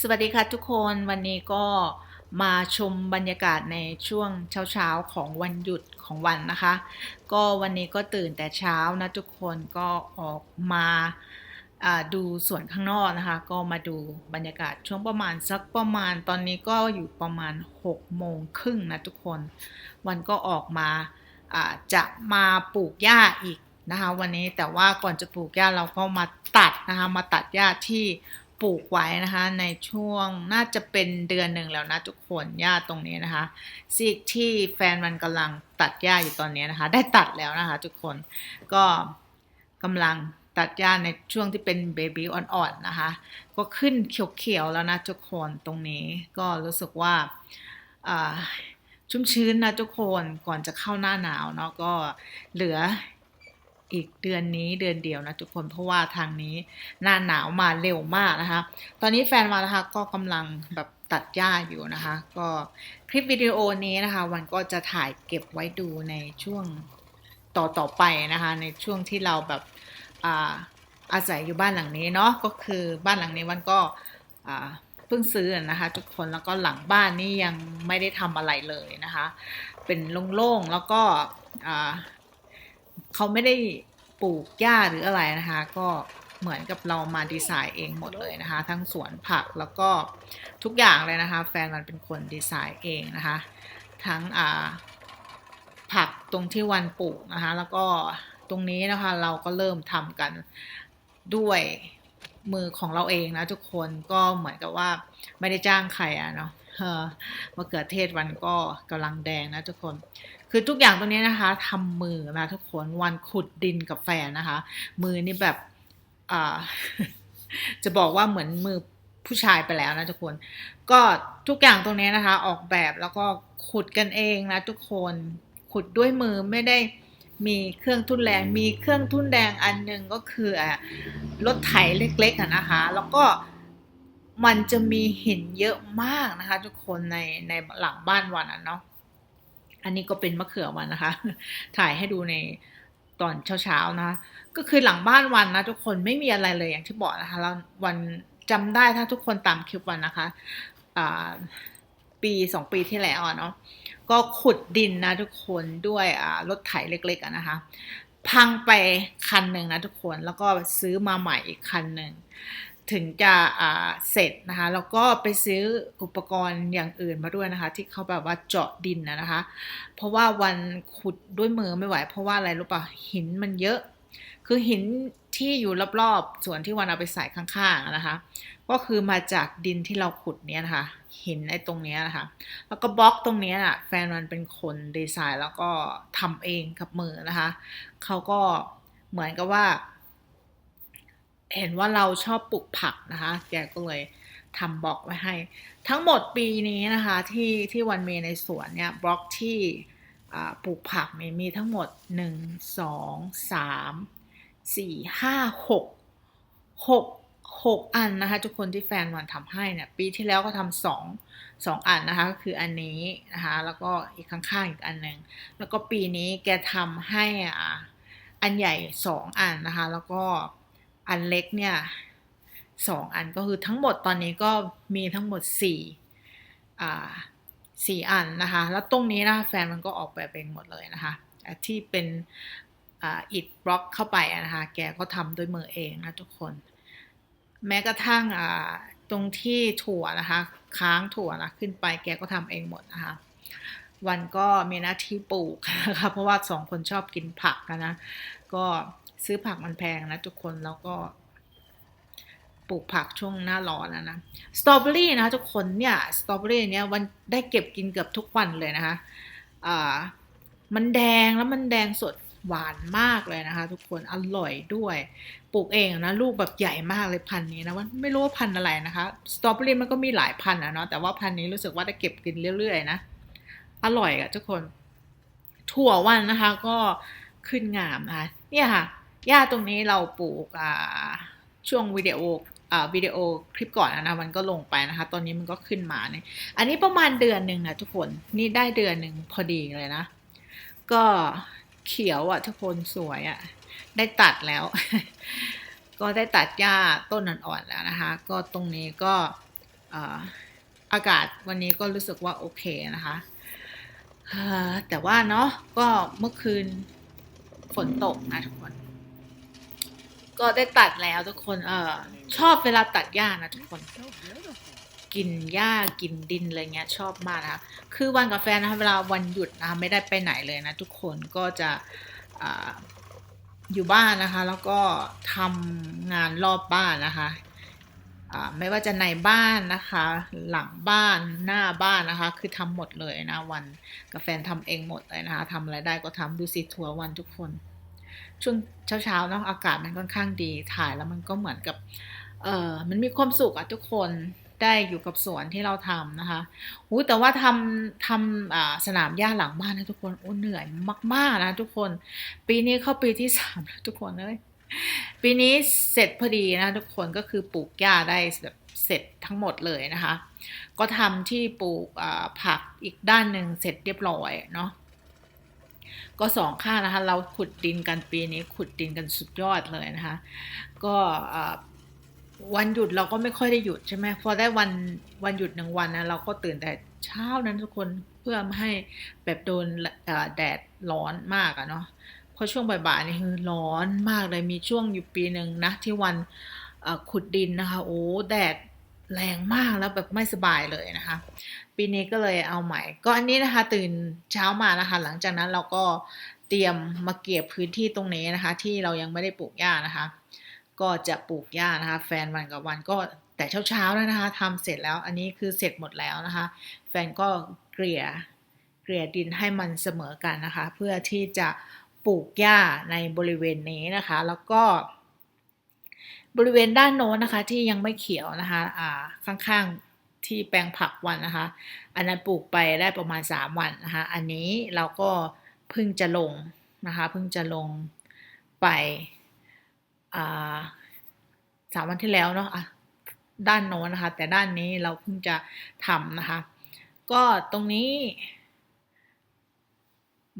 สวัสดีค่ะทุกคนวันนี้ก็มาชมบรรยากาศในช่วงเช้าๆของวันหยุดของวันนะคะ ก็วันนี้ก็ตื่นแต่เช้านะทุกคนก็ออกมาดูสวนข้างนอกนะคะ ก็มาดูบรรยากาศช่วงประมาณสักประมาณตอนนี้ก็อยู่ประมาณ6โมงครึ่งนะทุกคน วันก็ออกมาจะมาปลูกหญ้าอีกนะคะ วันนี้แต่ว่าก่อนจะปลูกหญ้าเราก็มาตัดนะคะมาตัดหญ้าที่ ปลูกไว้นะคะ ในช่วงน่าจะเป็นเดือนหนึ่งแล้วนะทุกคนหญ้าตรงนี้นะคะซีกที่แฟนมันกำลังตัดหญ้าอยู่ตอนนี้นะคะ ได้ตัดแล้วนะคะทุกคนก็กำลังตัดหญ้าในช่วงที่เป็นเบบี้อ่อนๆนะคะ ก็ขึ้นเขียวๆแล้วนะทุกคนตรงนี้ก็รู้สึกว่าชุ่มชื้นนะทุกคนก่อนจะเข้าหน้าหนาวเนาะก็เหลือ อีกเดือนนี้เดือนเดียวนะทุกคนเพราะว่าทางนี้หน้าหนาวมาเร็วมากนะคะ ตอนนี้แฟนมานะคะก็กำลังแบบตัดหญ้าอยู่นะคะ ก็คลิปวิดีโอนี้นะคะ วันก็จะถ่ายเก็บไว้ดูในช่วงต่อต่อไปนะคะ ในช่วงที่เราแบบอ่าอาศัยอยู่บ้านหลังนี้เนาะก็คือบ้านหลังนี้วันก็เพิ่งซื้อนะคะทุกคนแล้วก็หลังบ้านนี่ยังไม่ได้ทำอะไรเลยนะคะ เป็นโล่งๆแล้วก็ เขาไม่ได้ปลูกหญ้าหรืออะไรนะคะ ก็เหมือนกับเรามาดีไซน์เองหมดเลยนะคะ ทั้งสวนผักแล้วก็ทุกอย่างเลยนะคะ แฟนมันเป็นคนดีไซน์เองนะคะ ทั้งผักตรงที่วันปลูกนะคะ แล้วก็ตรงนี้นะคะเราก็เริ่มทำกันด้วยมือของเราเองนะทุกคนก็เหมือนกับว่าไม่ได้จ้างใครอะเนาะมะเขือเทศวันก็กำลังแดงนะทุกคน คือทุกอย่างตรงนี้นะคะทำมือนะทุกคนวันขุดดินกับแฟนนะคะ มือนี่แบบอ่าจะบอกว่าเหมือนมือผู้ชายไปแล้วนะทุกคน ก็ทุกอย่างตรงนี้นะคะ ออกแบบแล้วก็ขุดกันเองนะทุกคนขุดด้วยมือไม่ได้มีเครื่องทุ่นแรง มีเครื่องทุ่นแรงอันหนึ่งก็คืออะรถไถเล็กๆนะคะ แล้วก็มันจะมีหินเยอะมากนะคะ ทุกคนในในหลังบ้านวันอะเนาะ อันนี้ก็เป็นมะเขือวันนะคะ ถ่ายให้ดูในตอนเช้าๆนะก็คือหลังบ้านวันนะทุกคนไม่มีอะไรเลยอย่างที่บอกนะคะแล้ววันจำได้ถ้าทุกคนตามคลิปวันนะคะปีสองปีที่แล้วเนาะก็ขุดดินนะทุกคนด้วยรถไถเล็กๆนะคะพังไปคันหนึ่งนะทุกคนแล้วก็ซื้อมาใหม่อีกคันหนึ่ง ถึงจะเสร็จนะคะแล้วก็ไปซื้ออุปกรณ์อย่างอื่นมาด้วยนะคะ ที่เขาแบบว่าเจาะดินนะคะ เพราะว่าวันขุดด้วยมือไม่ไหว เพราะว่าอะไรรู้ปะหินมันเยอะ คือหินที่อยู่รอบๆส่วนที่วันเอาไปใส่ข้างๆนะคะ ก็คือมาจากดินที่เราขุดเนี้ยนะคะ หินไอ้ตรงเนี้ยนะคะ แล้วก็บล็อกตรงเนี้ยอะแฟนมันเป็นคนดีไซน์แล้วก็ทำเองกับมือนะคะเขาก็เหมือนกับว่า เห็นว่าเราชอบปลูกผักนะคะ แกก็เลยทำบล็อกไว้ให้ ทั้งหมดปีนี้นะคะที่ที่วันเมในสวนเนี่ยบล็อกที่ปลูกผักมีมีทั้งหมด 1 2 3 4 5 6 6หกอันนะคะ ทุกคนที่แฟนวันทำให้เนี่ยปีที่แล้วก็ทำสองสองอันนะคะก็คืออันนี้นะคะ แล้วก็อีกข้างๆอีกอันหนึ่งแล้วก็ปีนี้แกทำให้อ่าอันใหญ่สองอันนะคะ แล้วก็ อันเล็กเนี่ยสองอันก็คือทั้งหมดตอนนี้ก็มีทั้งหมดสี่อ่าสี่อันนะคะ แล้วตรงนี้นะแฟนมันก็ออกแบบเองหมดเลยนะคะ ที่เป็นอิดบล็อกเข้าไปนะคะ แกก็ทำด้วยมือเองนะทุกคน แม้กระทั่งตรงที่ถั่วนะคะ ค้างถั่วนะขึ้นไปแกก็ทำเองหมดนะคะ วันก็มีหน้าที่ปลูกนะคะเพราะว่าสองคนชอบกินผักนะ ก็ ซื้อผักมันแพงนะทุกคนแล้วก็ปลูกผักช่วงหน้าร้อนนะนะสตรอเบอรี่นะทุกคนเนี่ยสตรอเบอรี่เนี่ยวันได้เก็บกินเกือบทุกวันเลยนะคะอ่ามันแดงแล้วมันแดงสดหวานมากเลยนะคะ ทุกคนอร่อยด้วย ปลูกเองนะลูกแบบใหญ่มากเลยพันนี้นะว่าไม่รู้ว่าพันอะไรนะคะสตรอเบอรี่มันก็มีหลายพันอะเนาะแต่ว่าพันนี้รู้สึกว่าได้เก็บกินเรื่อยๆนะอร่อยอะทุกคน ถั่ววันนะคะก็ขึ้นงามนะคะเนี่ยค่ะ หญ้าตรงนี้เราปลูกช่วงวิดีโอวิดีโอคลิปก่อนนะมันก็ลงไปนะคะ ตอนนี้มันก็ขึ้นมาเนี่ยอันนี้ประมาณเดือนหนึ่งนะทุกคนนี่ได้เดือนหนึ่งพอดีเลยนะ ก็เขียวอะทุกคนสวยอะ ได้ตัดแล้ว ก็ได้ตัดหญ้าต้นอ่อนๆแล้วนะคะ ก็ตรงนี้ก็อากาศวันนี้ก็รู้สึกว่าโอเคนะคะแต่ว่าเนาะก็เมื่อคืนฝนตกนะทุกคน ก็ได้ตัดแล้วทุกคน เออชอบเวลาตัดหญ้านะทุกคน กินหญ้ากินดินอะไรเงี้ยชอบมากนะคะคือวันกับแฟนะคะเวลาวันหยุดนะคะไม่ได้ไปไหนเลยนะทุกคนก็จะอยู่บ้านนะคะ แล้วก็ทำงานรอบบ้านนะคะไม่ว่าจะในบ้านนะคะ หลังบ้านหน้าบ้านนะคะ คือทำหมดเลยนะวันกับแฟทำเองหมดเลยนะคะทำอะไรได้ก็ทำดูสิทัวร์วันทุกคน ช่วงเช้าๆเนาะอากาศมันค่อนข้างดีถ่ายแล้วมันก็เหมือนกับเออมันมีความสุขอะทุกคนได้อยู่กับสวนที่เราทำนะคะอู้แต่ว่าทำทำสนามหญ้าหลังบ้านนะทุกคนโอ้เหนื่อยมากๆนะทุกคน ปีนี้เข้าปีที่สามแล้วทุกคนเลยปีนี้เสร็จพอดีนะทุกคนก็คือปลูกหญ้าได้แบบเสร็จทั้งหมดเลยนะคะ ก็ทำที่ปลูกผักอีกด้านหนึ่งเสร็จเรียบร้อยเนาะ ก็สองข้างนะคะ เราขุดดินกันปีนี้ขุดดินกันสุดยอดเลยนะคะ ก็วันหยุดเราก็ไม่ค่อยได้หยุดใช่ไหมพอได้วันวันหยุดหนึ่งวันนะเราก็ตื่นแต่เช้านั้นทุกคนเพื่อไม่ให้แบบโดนแดดร้อนมากอะเนาะเพราะช่วงบ่ายๆนี่คือร้อนมากเลยมีช่วงอยู่ปีหนึ่งนะที่วันขุดดินนะคะ โอ้แดด แรงมากแล้วแบบไม่สบายเลยนะคะ ปีนี้ก็เลยเอาใหม่ ก็อันนี้นะคะตื่นเช้ามานะคะ หลังจากนั้นเราก็เตรียมมาเก็บพื้นที่ตรงนี้นะคะ ที่เรายังไม่ได้ปลูกหญ้านะคะ ก็จะปลูกหญ้านะคะ แฟนวันกับวันก็แต่เช้าๆแล้วนะคะทำเสร็จแล้วอันนี้คือเสร็จหมดแล้วนะคะ แฟนก็เกลี่ยเกลี่ยดินให้มันเสมอกันนะคะ เพื่อที่จะปลูกหญ้าในบริเวณนี้นะคะ แล้วก็ บริเวณด้านโน้นนะคะที่ยังไม่เขียวนะคะอ่าข้างๆที่แปลงผักวันนะคะ อันนั้นปลูกไปได้ประมาณ 3 วันนะคะ อันนี้เราก็เพิ่งจะลงนะคะเพิ่งจะลงไปอ่าสามวันที่แล้วเนาะะด้านโน้นนะคะ แต่ด้านนี้เราเพิ่งจะทำนะคะ ก็ตรงนี้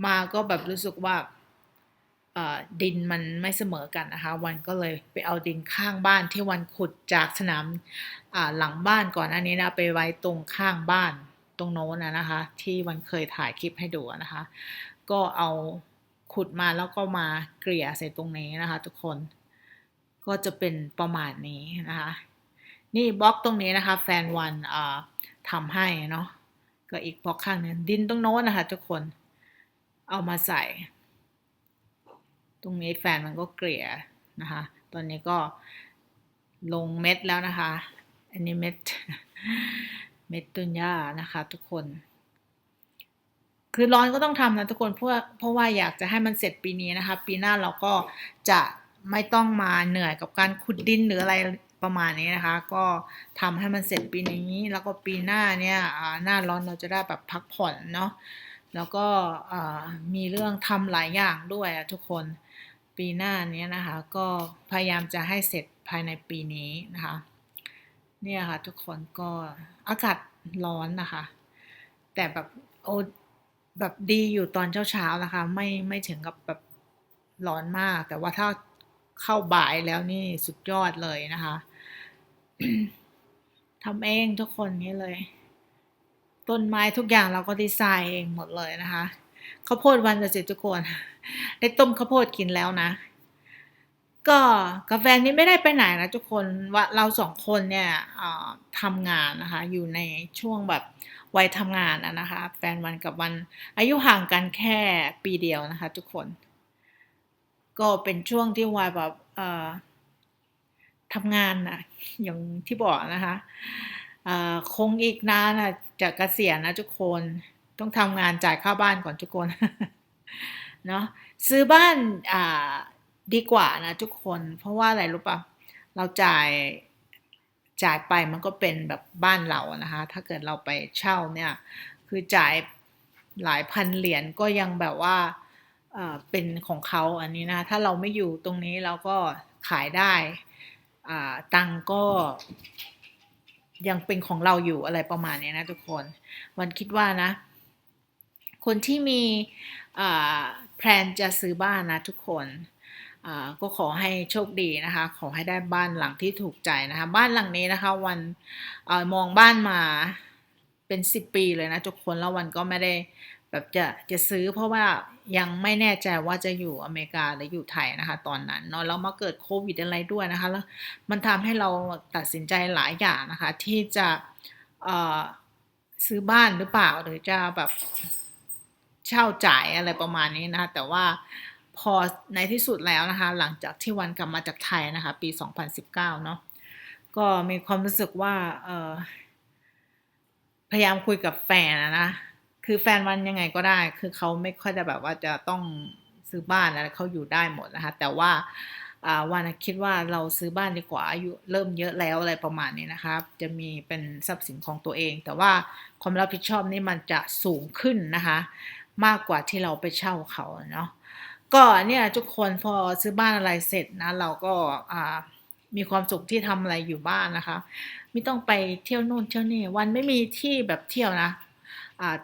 มาก็แบบรู้สึกว่า ดินมันไม่เสมอกันนะคะ วันก็เลยไปเอาดินข้างบ้านที่วันขุดจากสนามหลังบ้านก่อนอันนี้นะไปไว้ตรงข้างบ้านตรงโน้นนะคะ ที่วันเคยถ่ายคลิปให้ดูนะคะ ก็เอาขุดมาแล้วก็มาเกลี่ยใส่ตรงนี้นะคะ ทุกคนก็จะเป็นประมาณนี้นะคะ นี่บล็อกตรงนี้นะคะ แฟนวันทำให้เนาะก็อีกบล็อกข้างนึงดินตรงโน้นนะคะ ทุกคนเอามาใส่ ตรงนี้แฟนมันก็เกลี่ยนะคะ ตอนนี้ก็ลงเม็ดแล้วนะคะ อันนี้เม็ด เม็ดตุนย่านะคะ ทุกคน คือร้อนก็ต้องทำนะทุกคน เพราะเพราะว่าอยากจะให้มันเสร็จปีนี้นะคะ ปีหน้าเราก็จะไม่ต้องมาเหนื่อยกับการขุดดินหรืออะไรประมาณนี้นะคะ ก็ทำให้มันเสร็จปีนี้ แล้วก็ปีหน้าเนี่ยหน้าร้อนเราจะได้แบบพักผ่อนเนาะ แล้วก็มีเรื่องทำหลายอย่างด้วยทุกคนปีหน้านี้นะคะ ก็พยายามจะให้เสร็จภายในปีนี้นะคะ เนี่ยค่ะทุกคนก็อากาศร้อนนะคะ แต่แบบโอแบบดีอยู่ตอนเช้าๆนะคะ ไม่ไม่ถึงกับแบบร้อนมาก แต่ว่าถ้าเข้าบ่ายแล้วนี่สุดยอดเลยนะคะทำเองทุกคนนี้เลย ต้นไม้ทุกอย่างเราก็ดีไซน์เองหมดเลยนะคะข้าวโพดวันจะเสร็จทุกคนได้ต้มข้าวโพดกินแล้วนะ ก็กาแฟนี้ไม่ได้ไปไหนนะทุกคนว่าเราสองคนเนี่ยทำงานนะคะ อยู่ในช่วงแบบวัยทำงานอะนะคะ แฟนวันกับวันอายุห่างกันแค่ปีเดียวนะคะ ทุกคน ก็เป็นช่วงที่วายแบบทำงานนะอย่างที่บอกนะคะคงอีกนานนะ จะเกษียณนะทุกคน ต้องทำงานจ่ายค่าบ้านก่อนทุกคนเนาะซื้อบ้านอ่าดีกว่านะทุกคน เพราะว่าอะไรรู้ปะเราจ่ายจ่ายไปมันก็เป็นแบบบ้านเรานะคะ ถ้าเกิดเราไปเช่าเนี่ย คือจ่ายหลายพันเหรียญก็ยังแบบว่าเป็นของเขาอันนี้นะ ถ้าเราไม่อยู่ตรงนี้เราก็ขายได้ตังก็ ยังเป็นของเราอยู่อะไรประมาณนี้นะทุกคน วันคิดว่านะ คนที่มีแพลนจะซื้อบ้านนะทุกคนก็ขอให้โชคดีนะคะ ขอให้ได้บ้านหลังที่ถูกใจนะคะ บ้านหลังนี้นะคะ วันออมองบ้านมาเป็นสิบปีเลยนะทุกคนแล้ววันก็ไม่ได้แบบจะจะซื้อเพราะว่า ยังไม่แน่ใจว่าจะอยู่อเมริกาหรืออยู่ไทยนะคะ ตอนนั้นเนาะแล้วมาเกิดโควิดอะไรด้วยนะคะแล้วมันทำให้เราตัดสินใจหลายอย่างนะคะ ที่จะซื้อบ้านหรือเปล่าหรือจะแบบเช่าจ่ายอะไรประมาณนี้นะคะแต่ว่าพอในที่สุดแล้วนะคะ หลังจากที่วันกลับมาจากไทยนะคะ ปี 2019 เนาะก็มีความรู้สึกว่าพยายามคุยกับแฟนนะ คือแฟนวันยังไงก็ได้ คือเขาไม่ค่อยจะแบบว่าจะต้องซื้อบ้านอะไรเขาอยู่ได้หมดนะคะ แต่ว่าวันคิดว่าเราซื้อบ้านดีกว่าอายุเริ่มเยอะแล้วอะไรประมาณนี้นะคะจะมีเป็นทรัพย์สินของตัวเอง แต่ว่าความรับผิดชอบนี่มันจะสูงขึ้นนะคะ มากกว่าที่เราไปเช่าเขาเนาะก็เนี่ยทุกคนพอซื้อบ้านอะไรเสร็จนะ เราก็มีความสุขที่ทำอะไรอยู่บ้านนะคะ ไม่ต้องไปเที่ยวนู่นเที่ยวนี่วันไม่มีที่แบบเที่ยวนะ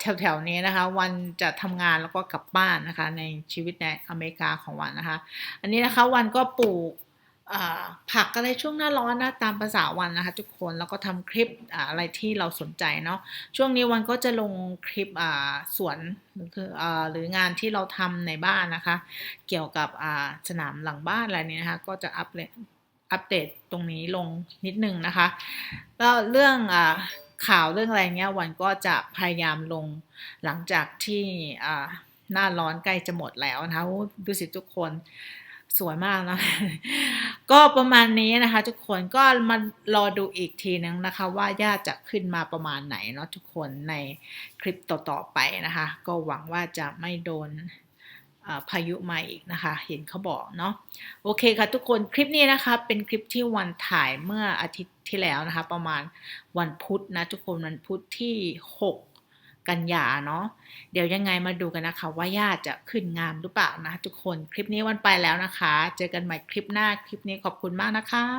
แถวๆนี้นะคะ วันจะทำงานแล้วก็กลับบ้านนะคะ ในชีวิตในอเมริกาของวันนะคะ อันนี้นะคะวันก็ปลูกผักอะไรช่วงหน้าร้อนนะตามภาษาวันนะคะทุกคนแล้วก็ทำคลิปอะไรที่เราสนใจเนาะช่วงนี้วันก็จะลงคลิปสวนคือหรืองานที่เราทำในบ้านนะคะ เกี่ยวกับสนามหลังบ้านอะไรนี้นะคะ ก็จะอัปเดตอัปเดตตรงนี้ลงนิดนึงนะคะแล้วเรื่องอ ข่าวเรื่องอะไรเงี้ยวันก็จะพยายามลงหลังจากที่หน้าร้อนใกล้จะหมดแล้วนะคะดูสิทุกคนสวยมากนะ ก็ประมาณนี้นะคะ ทุกคนก็มารอดูอีกทีนึงนะคะ ว่าย่าจะขึ้นมาประมาณไหนเนาะทุกคนในคลิปต่อๆไปนะคะ ก็หวังว่าจะไม่โดน พายุมาอีกนะคะ เห็นเขาบอกเนาะโอเคค่ะทุกคนคลิปนี้นะคะเป็นคลิปที่วันถ่ายเมื่ออาทิตย์ที่แล้วนะคะ ประมาณวันพุธนะทุกคนวันพุธที่ 6 กันยาเนาะเดี๋ยวยังไงมาดูกันนะคะ ว่าย่าจะขึ้นงามหรือเปล่านะทุกคนคลิปนี้วันไปแล้วนะคะ เจอกันใหม่คลิปหน้าคลิปนี้ขอบคุณมากนะคะ